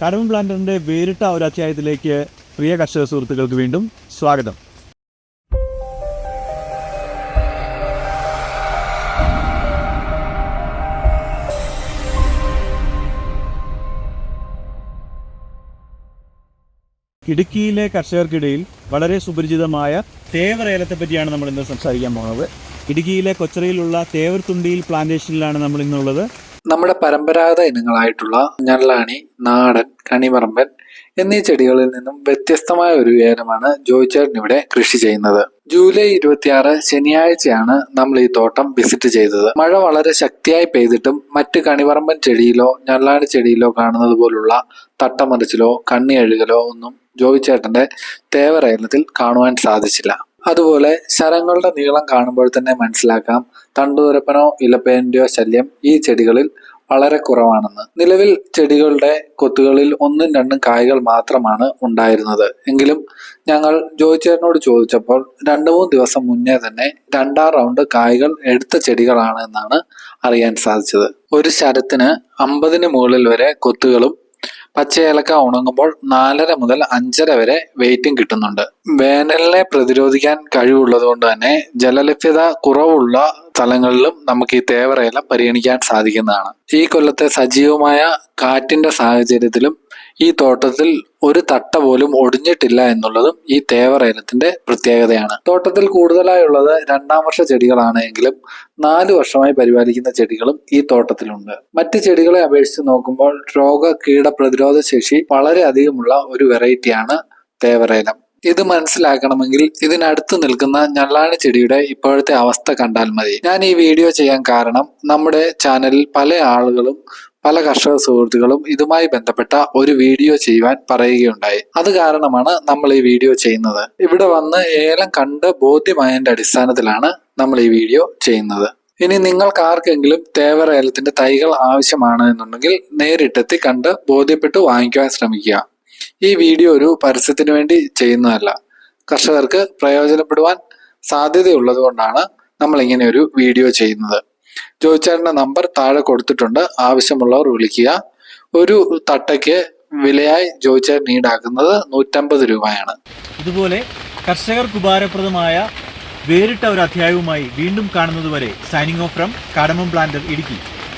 കടമ്പ പ്ലാന്ററിന്റെ വേറിട്ട ഒരു അധ്യായത്തിലേക്ക് പ്രിയ കർഷക സുഹൃത്തുക്കൾക്ക് വീണ്ടും സ്വാഗതം. ഇടുക്കിയിലെ കർഷകർക്കിടയിൽ വളരെ സുപരിചിതമായ തേവർ ഏലത്തെ പറ്റിയാണ് നമ്മൾ ഇന്ന് സംസാരിക്കാൻ പോകുന്നത്. ഇടുക്കിയിലെ കൊച്ചറയിലുള്ള തേവർ തുണ്ടിയിൽ പ്ലാന്റേഷനിലാണ് നമ്മൾ ഇന്നുള്ളത്. നമ്മുടെ പരമ്പരാഗത ഇനങ്ങളായിട്ടുള്ള ഞള്ളാണി നാടൻ കണിമറമ്പൻ എന്നീ ചെടികളിൽ നിന്നും വ്യത്യസ്തമായ ഒരു ഏലമാണ് ജോയിച്ചേട്ടൻ ഇവിടെ കൃഷി ചെയ്യുന്നത്. ജൂലൈ ഇരുപത്തിയാറ് ശനിയാഴ്ചയാണ് നമ്മൾ ഈ തോട്ടം വിസിറ്റ് ചെയ്തത്. മഴ വളരെ ശക്തിയായി പെയ്തിട്ടും മറ്റ് കണിവറമ്പൻ ചെടിയിലോ ഞള്ളാണി ചെടിയിലോ കാണുന്നത് പോലുള്ള തട്ടമറിച്ചിലോ കണ്ണിയഴുകലോ ഒന്നും ജോയിച്ചേട്ടന്റെ തേവരയലത്തിൽ കാണുവാൻ സാധിച്ചില്ല. അതുപോലെ ശരങ്ങളുടെ നീളം കാണുമ്പോൾ തന്നെ മനസ്സിലാക്കാം തണ്ടുതുരപ്പനോ ഇലപ്പേന്റെയോ ശല്യം ഈ ചെടികളിൽ വളരെ കുറവാണെന്ന്. നിലവിൽ ചെടികളുടെ കൊത്തുകളിൽ ഒന്നും രണ്ടും കായ്കൾ മാത്രമാണ് ഉണ്ടായിരുന്നത്. എങ്കിലും ഞങ്ങൾ ജോയിച്ചേട്ടനോട് ചോദിച്ചപ്പോൾ രണ്ടു മൂന്ന് ദിവസം മുന്നേ തന്നെ രണ്ടാം റൗണ്ട് കായ്കൾ എടുത്ത ചെടികളാണ് എന്നാണ് അറിയാൻ സാധിച്ചത്. ഒരു ശരത്തിന് അമ്പതിന് മുകളിൽ വരെ കൊത്തുകളും പച്ചയേലക്ക ഉണങ്ങുമ്പോൾ നാലര മുതൽ അഞ്ചര വരെ വെയിറ്റും കിട്ടുന്നുണ്ട്. വേനലിനെ പ്രതിരോധിക്കാൻ കഴിവുള്ളത് കൊണ്ട് തന്നെ ജലലഭ്യത കുറവുള്ള സ്ഥലങ്ങളിലും നമുക്ക് ഈ തേവറയില പരിഗണിക്കാൻ സാധിക്കുന്നതാണ്. ഈ കൊല്ലത്തെ സജീവമായ കാറ്റിന്റെ സാഹചര്യത്തിലും ഈ തോട്ടത്തിൽ ഒരു തട്ട പോലും ഒടിഞ്ഞിട്ടില്ല എന്നുള്ളതും ഈ തേവരേലത്തിന്റെ പ്രത്യേകതയാണ്. തോട്ടത്തിൽ കൂടുതലായുള്ളത് രണ്ടാം വർഷ ചെടികളാണെങ്കിലും നാല് വർഷമായി പരിപാലിക്കുന്ന ചെടികളും ഈ തോട്ടത്തിലുണ്ട്. മറ്റ് ചെടികളെ അപേക്ഷിച്ച് നോക്കുമ്പോൾ രോഗ കീട പ്രതിരോധ ശേഷി വളരെ അധികമുള്ള ഒരു വെറൈറ്റിയാണ് തേവരേലം ഇത് മനസ്സിലാക്കണമെങ്കിൽ ഇതിനടുത്ത് നിൽക്കുന്ന ഞള്ളാണി ചെടിയുടെ ഇപ്പോഴത്തെ അവസ്ഥ കണ്ടാൽ മതി. ഞാൻ ഈ വീഡിയോ ചെയ്യാൻ കാരണം നമ്മുടെ ചാനലിൽ പല ആളുകളും പല കർഷക സുഹൃത്തുക്കളും ഇതുമായി ബന്ധപ്പെട്ട ഒരു വീഡിയോ ചെയ്യുവാൻ പറയുകയുണ്ടായി. അത് കാരണമാണ് നമ്മൾ ഈ വീഡിയോ ചെയ്യുന്നത്. ഇവിടെ വന്ന് ഏലം കണ്ട് ബോധ്യമായതിന്റെ അടിസ്ഥാനത്തിലാണ് നമ്മൾ ഈ വീഡിയോ ചെയ്യുന്നത്. ഇനി നിങ്ങൾക്ക് ആർക്കെങ്കിലും തേവര ഏലത്തിന്റെ തൈകൾ ആവശ്യമാണ് എന്നുണ്ടെങ്കിൽ നേരിട്ടെത്തി കണ്ട് ബോധ്യപ്പെട്ട് വാങ്ങിക്കുവാൻ ശ്രമിക്കുക. ഈ വീഡിയോ ഒരു പരസ്യത്തിന് വേണ്ടി ചെയ്യുന്നതല്ല. കർഷകർക്ക് പ്രയോജനപ്പെടുവാൻ സാധ്യതയുള്ളത് കൊണ്ടാണ് നമ്മൾ ഇങ്ങനെ ഒരു വീഡിയോ ചെയ്യുന്നത്. ജോയിച്ചേട്ടന്റെ നമ്പർ താഴെ കൊടുത്തിട്ടുണ്ട്. ആവശ്യമുള്ളവർ വിളിക്കുക. ഒരു തട്ടയ്ക്ക് വിലയായി ജോയിച്ചേട്ടൻ ഈടാക്കുന്നത് നൂറ്റമ്പത് രൂപയാണ്. ഇതുപോലെ കർഷകർക്ക് ഉപകാരപ്രദമായ വേറിട്ട ഒരു അധ്യായവുമായി വീണ്ടും കാണുന്നതുവരെ signing off from Kadamam planter Idukki.